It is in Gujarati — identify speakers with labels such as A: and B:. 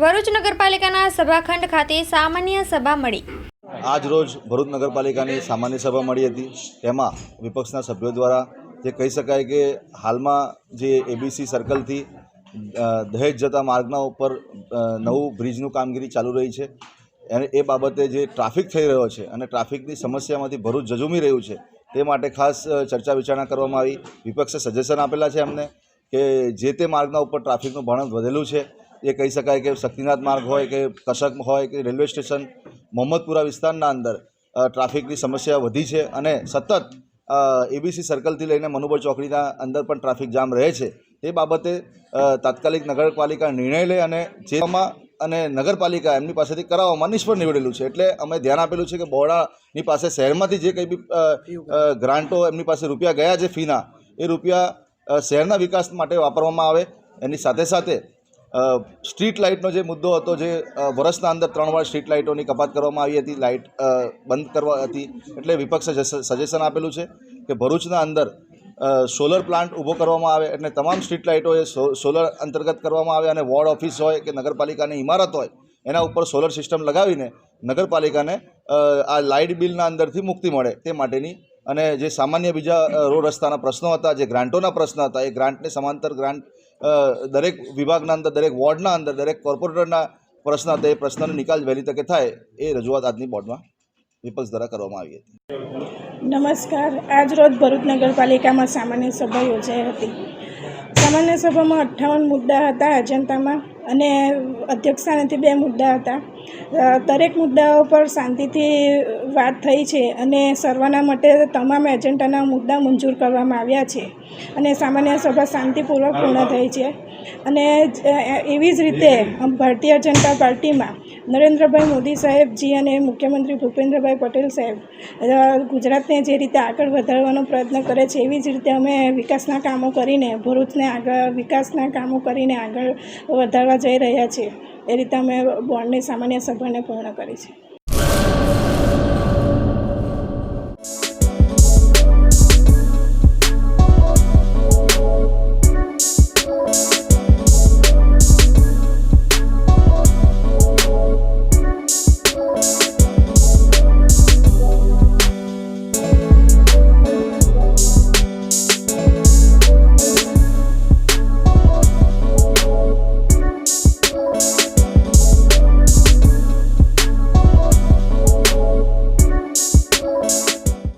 A: ભરૂચ નગરપાલિકાના સભાખંડ ખાતે સામાન્ય સભા મળી.
B: આજ રોજ ભરૂચ નગરપાલિકાની સામાન્ય સભા મળી હતી. તેમાં વિપક્ષના સભ્યો દ્વારા જે કહી શકાય કે હાલમાં જે એબીસી સર્કલથી દહેજ જતા માર્ગના ઉપર નવું બ્રિજનું કામગીરી ચાલુ રહી છે. અને એ બાબતે જે ટ્રાફિક થઈ રહ્યો છે અને ટ્રાફિકની સમસ્યામાંથી ભરૂચ જજુમી રહ્યું છે, તે માટે ખાસ ચર્ચા વિચારણા કરવામાં આવી. વિપક્ષે સજેશન આપેલા છે અમને કે જે તે માર્ગના ઉપર ટ્રાફિકનું ભણત વધેલું છે એ કહી શકાય કે શક્તિનાથ માર્ગ હોય કે કશક હોય કે રેલવે સ્ટેશન, મોહમ્મદપુરા વિસ્તારના અંદર ટ્રાફિકની સમસ્યા વધી છે અને સતત એબીસી સર્કલથી લઈને મનુબર ચોકડીના અંદર પણ ટ્રાફિક જામ રહે છે. તે બાબતે તાત્કાલિક નગરપાલિકા નિર્ણય લે અને જેમાં અને નગરપાલિકા એમની પાસેથી કરાવવામાં નિષ્ફળ નીવડેલું છે. એટલે અમે ધ્યાન આપેલું છે કે બોડાની પાસે શહેરમાંથી જે કંઈ બી ગ્રાન્ટો એમની પાસે રૂપિયા ગયા છે ફીના, એ રૂપિયા શહેરના વિકાસ માટે વાપરવામાં આવે. એની સાથે સાથે સ્ટ્રીટ લાઇટનો જે મુદ્દો હતો જે વર્ષના અંદર ત્રણ વાર સ્ટ્રીટ લાઇટોની કપાત કરવામાં આવી હતી લાઇટ બંધ કરવા હતી, એટલે વિપક્ષે સજેશન આપેલું છે કે ભરૂચના અંદર સોલર પ્લાન્ટ ઊભો કરવામાં આવે, એટલે તમામ સ્ટ્રીટ લાઇટો એ સોલર અંતર્ગત કરવામાં આવે અને વોર્ડ ઓફિસ હોય કે નગરપાલિકાની ઇમારત હોય, એના ઉપર સોલર સિસ્ટમ લગાવીને નગરપાલિકાને આ લાઇટ બિલના અંદરથી મુક્તિ મળે તે માટેની, અને જે સામાન્ય બીજા રોડ રસ્તાના પ્રશ્નો હતા, જે ગ્રાન્ટોના પ્રશ્ન હતા, એ ગ્રાન્ટને સમાંતર ગ્રાન્ટ દરેક વિભાગના અંદર, દરેક વોર્ડના અંદર, દરેક કોર્પોરેટરના પ્રશ્ન હતા, એ પ્રશ્નનો નિકાલ વહેલી તકે થાય એ રજૂઆત આજની બોર્ડમાં વિપક્ષ દ્વારા કરવામાં આવી હતી.
C: નમસ્કાર. આજ રોજ ભરૂચ નગરપાલિકામાં સામાન્ય સભા યોજાઈ હતી. સામાન્ય સભામાં અઠ્ઠાવન મુદ્દા હતા અજંતામાં અને અધ્યક્ષસ્થાનેથી બે મુદ્દા હતા. દરેક મુદ્દાઓ પર શાંતિથી વાત થઈ છે અને સર્વાના માટે તમામ એજન્ડાના મુદ્દા મંજૂર કરવામાં આવ્યા છે અને સામાન્ય સભા શાંતિપૂર્વક પૂર્ણ થઈ છે. અને એવી જ રીતે ભારતીય જનતા પાર્ટીમાં નરેન્દ્રભાઈ મોદી સાહેબજી અને મુખ્યમંત્રી ભૂપેન્દ્રભાઈ પટેલ સાહેબ ગુજરાતને જે રીતે આગળ વધારવાનો પ્રયત્ન કરે છે, એવી જ રીતે અમે વિકાસના કામો કરીને, ભરૂચને આગળ, વિકાસના કામો કરીને આગળ વધારવા જઈ રહ્યા છીએ. એ રીતે અમે બોર્ડની સામાન્ય સભાને પૂર્ણ કરી છે.